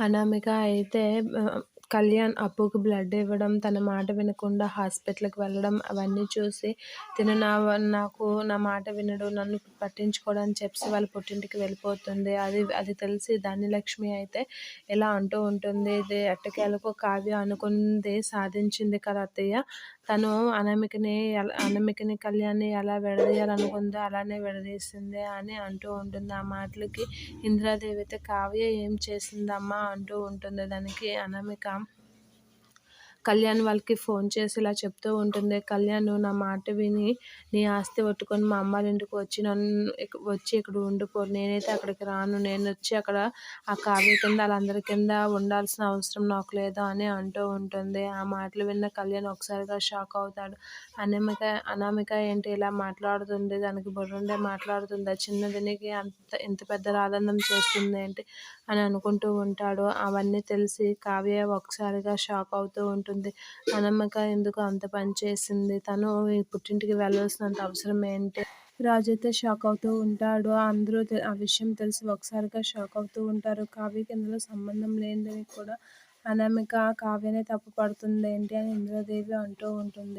అనామిక అయితే కళ్యాణ్ అప్పుకి బ్లడ్ ఇవ్వడం తన మాట వినకుండా హాస్పిటల్కి వెళ్ళడం అవన్నీ చూసి తిను నా నాకు నా మాట వినడు నన్ను పట్టించుకోవడం అని చెప్పి వాళ్ళ పుట్టింటికి వెళ్ళిపోతుంది. అది అది తెలిసి ధాన్యలక్ష్మి అయితే ఎలా అంటూ ఉంటుంది. ఇది ఎట్టకేలకు కావ్య అనుకుంది సాధించింది కదా అత్తయ్య. తను అనమికని అనమికని కళ్యాణ్ని ఎలా విడదీయాలనుకుందో అలానే విడదీసింది అని అంటూ ఉంటుంది. ఆ మాటలకి ఇందిరాదేవి అయితే కావ్య ఏం చేసిందమ్మా అంటూ ఉంటుంది. దానికి అనామిక కళ్యాణ్ వాళ్ళకి ఫోన్ చేసి ఇలా చెప్తూ ఉంటుంది కళ్యాణ్ నా మాట విని నీ ఆస్తి పట్టుకొని మా అమ్మ ఇంటికి వచ్చి నన్ను వచ్చి ఇక్కడ ఉండిపో. నేనైతే అక్కడికి రాను. నేను వచ్చి అక్కడ ఆ కావ్య కింద వాళ్ళందరి కింద ఉండాల్సిన అవసరం నాకు లేదు అని అంటూ ఉంటుంది. ఆ మాటలు విన్న కళ్యాణ్ ఒకసారిగా షాక్ అవుతాడు. అనామిక అనామిక ఏంటి ఇలా మాట్లాడుతుంది? దానికి బుర్రుండే మాట్లాడుతుంది? చిన్నదినికి అంత ఇంత పెద్ద రాదండం చేస్తుంది ఏంటి? అని అనుకుంటూ ఉంటాడు. అవన్నీ తెలిసి కావ్య ఒకసారిగా షాక్ అవుతూ ఉంటుంది. అనామిక ఎందుకు అంత పని చేసింది? తను పుట్టింటికి వెళ్ళాల్సినంత అవసరం ఏంటి? రాజు అయితే షాక్ అవుతూ ఉంటాడు. అందరూ ఆ విషయం తెలిసి ఒకసారిగా షాక్ అవుతూ ఉంటారు. కావ్యకి ఇందులో సంబంధం లేనిదని కూడా అనామిక కావ్యనే తప్పు పడుతుంది ఏంటి అని ఇంద్రదేవి అంటూ ఉంటుంది.